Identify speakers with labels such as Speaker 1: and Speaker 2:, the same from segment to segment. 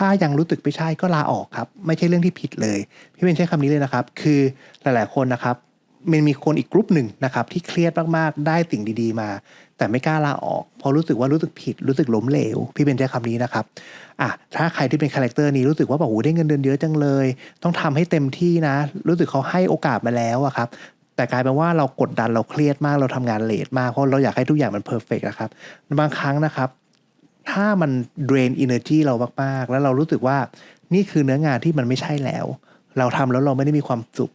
Speaker 1: ถ้ายังรู้สึกไม่ใช่ก็ลาออกครับ ไม่ใช่เรื่องที่ผิดเลย พี่เบนใช้คำนี้เลยนะครับ คือหลาย ๆ คนนะครับมันมีคนอีกกลุ่มหนึ่งนะครับที่เครียดมากๆ ได้สิ่งดีๆมา แต่ไม่กล้าลาออกเพราะรู้สึกว่ารู้สึกผิดรู้สึกล้มเหลว พี่เบนใช้คำนี้นะครับอะถ้าใครที่เป็นคาแรคเตอร์นี้รู้สึกว่าแบบโอ้โหได้เงินเดือนเยอะจังเลย ต้องทำให้เต็มที่นะ รู้สึกเขาให้โอกาสมาแล้วอะครับแต่กลายเป็นว่าเรากดดันเราเครียดมากเราทำงานเลทมากเพราะเราอยากให้ทุกอย่างมันเพอร์เฟกต์นะครับบางครั้งนะครับ ถ้ามัน drain energy เรามากๆ แล้วเรารู้สึกว่านี่คือเนื้องานที่มันไม่ใช่แล้ว เราทำแล้วเราไม่ได้มีความสุข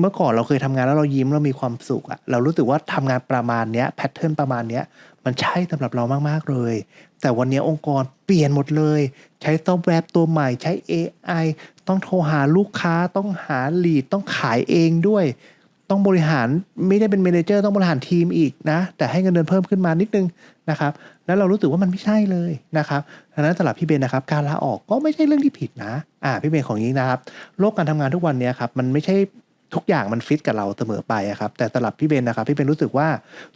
Speaker 1: เมื่อก่อนเราเคยทำงานแล้วเรายิ้มเรามีความสุขอะเรารู้สึกว่าทำงานประมาณเนี้ยแพทเทิร์นประมาณเนี้ยมันใช่สำหรับเรามากๆเลย แต่วันนี้องค์กรเปลี่ยนหมดเลย ใช้ซอฟต์แวร์ตัวใหม่ใช้ AI ต้องโทรหาลูกค้าต้องหา lead ต้องขายเองด้วย ต้องบริหารไม่ได้เป็นเมนเจอร์ต้องบริหารทีมอีกนะ แต่ให้เงินเดือนเพิ่มขึ้นมานิดนึงนะครับ แล้วเรารู้สึกว่ามันไม่ใช่เลยนะครับดังนั้นสำหรับพี่เบนนะครับการลาออกก็ไม่ใช่เรื่องที่ผิดนะอ่าพี่เบนของนี้นะครับ โลกการทำงานทุกวันนี้ครับมันไม่ใช่ทุกอย่างมันฟิตกับเราเสมอไปครับ แต่สำหรับพี่เบนนะครับพี่เบนรู้สึกว่า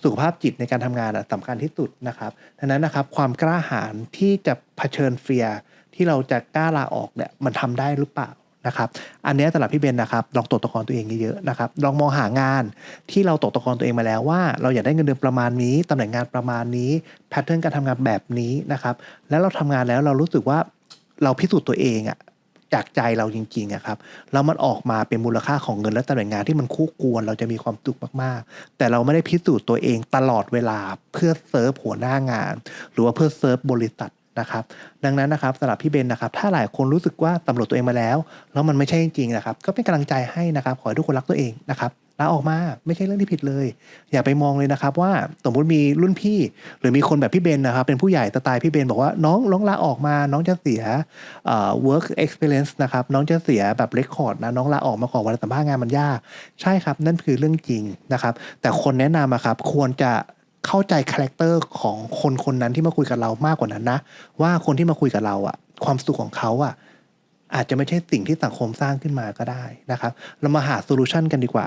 Speaker 1: สุขภาพจิตในการทำงานอะสำคัญที่สุดนะครับดังนั้นนะครับความกล้าหาญที่จะเผชิญเฟียที่เราจะกล้าลาออกเนี่ยมันทำได้หรือเปล่า นะครับอันนี้ยสำหรับพี่เบนนะครับลองตรวจตะกอนตัวเองเยอะๆนะครับลองมองหางานที่เราตรวจตะกอนตัวเองมาแล้วว่า เราอยากได้เงินเดือนประมาณนี้ตำแหน่งงานประมาณนี้แพทเทิร์นการทำงานแบบนี้นะครับแล้วเราทำงานแล้วเรารู้สึกว่าเราพิสูจน์ตัวเองอะจากใจเราจริงๆอะครับแล้วมันออกมาเป็นมูลค่าของเงินและตำแหน่งงานที่มันคู่ควรเราจะมีความสุขมากๆ แต่เราไม่ได้พิสูจน์ตัวเองตลอดเวลาเพื่อเซิร์ฟหัวหน้างาน หรือว่าเพื่อเซิร์ฟบริษัท นะครับดังนั้นนะครับสำหรับพี่เบนนะครับถ้าหลายคนรู้สึกว่าตำรวจตัวเองมาแล้ว แล้วมันไม่ใช่จริงๆนะครับ ก็เป็นกำลังใจให้นะครับ ขอให้ทุกคนรักตัวเองนะครับลาออกมาไม่ใช่เรื่องที่ผิดเลย อย่าไปมองเลยนะครับ ว่าสมมติมีรุ่นพี่ หรือมีคนแบบพี่เบนนะครับ เป็นผู้ใหญ่สไตล์พี่เบนบอกว่าน้องน้องลาออกมา น้องจะเสีย work experience นะครับ น้องจะเสียแบบ record นะน้องลาออกมาก่อวันสัมภาษณ์งานมันยาก ใช่ครับ นั่นคือเรื่องจริงนะครับ แต่คนแนะนำอะครับควรจะ เข้าใจคาแรคเตอร์ของคนคนนั้นที่มาคุยกับเรามากกว่านั้นนะ ว่าคนที่มาคุยกับเราอะความสุขของเขาอะอาจจะไม่ใช่สิ่งที่สังคมสร้างขึ้นมาก็ได้นะครับ เรามาหาโซลูชันกันดีกว่า